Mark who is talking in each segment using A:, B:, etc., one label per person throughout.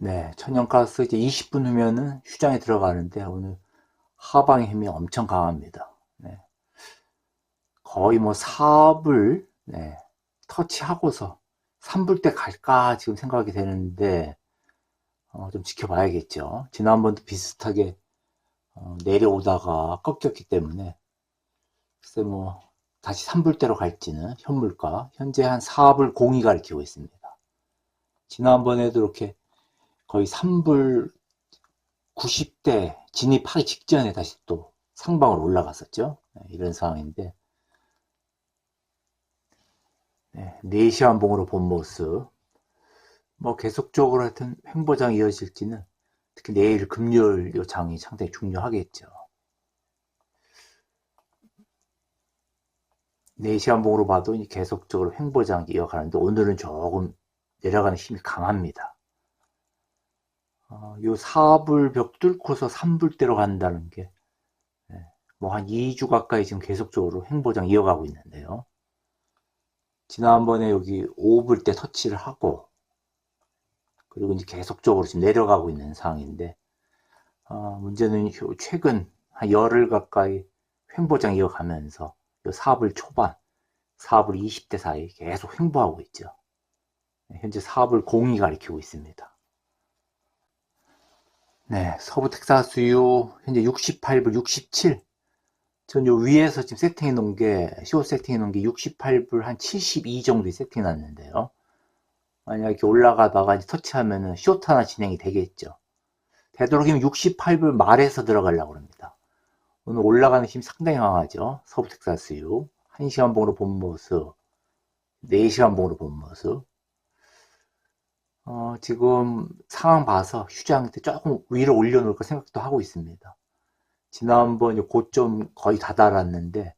A: 네, 천연가스 이제 20분 후면은 휴장에 들어가는데 오늘 하방의 힘이 엄청 강합니다. 네. 거의 뭐 4불 네, 터치하고서 3불 때 갈까 지금 생각이 되는데 어, 좀 지켜봐야겠죠. 지난번도 비슷하게 어, 내려오다가 꺾였기 때문에 글쎄 뭐 다시 3불대로 갈지는 현물가 현재 한 4불 02 가리키고 있습니다. 지난번에도 이렇게 거의 3불 90대 진입하기 직전에 다시 또 상방으로 올라갔었죠. 네, 이런 상황인데 네, 4시 한봉으로 본 모습 뭐 계속적으로 하여튼 횡보장이 이어질지는 특히 내일 금요일 요 장이 상당히 중요하겠죠. 4시 한봉으로 봐도 계속적으로 횡보장 이어가는데 오늘은 조금 내려가는 힘이 강합니다. 어, 요 4불 벽 뚫고서 3불대로 간다는 게, 뭐한 2주 가까이 지금 계속적으로 행보장 이어가고 있는데요. 지난번에 여기 5불 때 터치를 하고, 그리고 이제 계속적으로 지금 내려가고 있는 상황인데, 어, 문제는 요 최근 한 열흘 가까이 횡보장 이어가면서 요 4불 초반, 4불 20대 사이 계속 횡보하고 있죠. 현재 4불 02 가리키고 있습니다. 네, 서부 텍사스유 현재 68불 67. 전 요 위에서 지금 세팅해 놓은 게, 시옷 세팅해 놓은 게 68불 한 72 정도 세팅해 놨는데요. 만약 이렇게 올라가다가 이제 터치하면은 시옷 하나 진행이 되겠죠. 되도록이면 68불 말에서 들어가려고 합니다. 오늘 올라가는 힘이 상당히 강하죠. 서부 텍사스유. 1시간 봉으로 본 모습, 4시간 봉으로 본 모습. 어, 지금 상황 봐서 휴장 때 조금 위로 올려놓을까 생각도 하고 있습니다. 지난번 고점 거의 다다랐는데,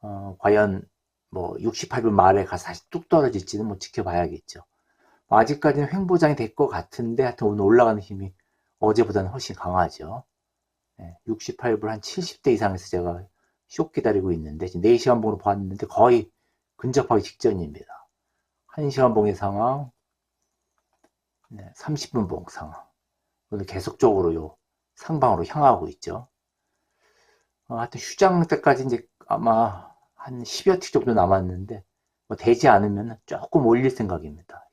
A: 어, 과연 뭐 68분 말에 가서 다시 뚝 떨어질지는 뭐 지켜봐야겠죠. 뭐 아직까지는 횡보장이 될 것 같은데, 하여튼 오늘 올라가는 힘이 어제보다는 훨씬 강하죠. 네, 68불 한 70대 이상에서 제가 쇼 기다리고 있는데, 지금 4시간 봉으로 봤는데 거의 근접하기 직전입니다. 1시간 봉의 상황, 네, 30분 봉 상황. 오늘 계속적으로 요 상방으로 향하고 있죠. 어, 하여튼 휴장 때까지 이제 아마 한 10여 틱 정도 남았는데, 뭐 되지 않으면 조금 올릴 생각입니다.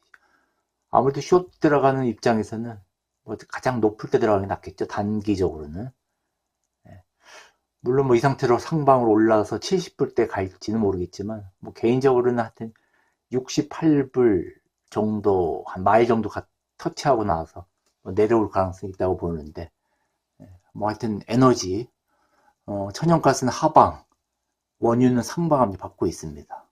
A: 아무래도 숏 들어가는 입장에서는 뭐 가장 높을 때 들어가는 게 낫겠죠. 단기적으로는. 네. 물론 뭐 이 상태로 상방으로 올라서 70불 때 갈지는 모르겠지만, 뭐 개인적으로는 하여튼 68불 정도, 한 마일 정도 가, 터치하고 나서 뭐 내려올 가능성이 있다고 보는데, 뭐 하여튼 에너지, 어, 천연가스는 하방, 원유는 상방함이 받고 있습니다.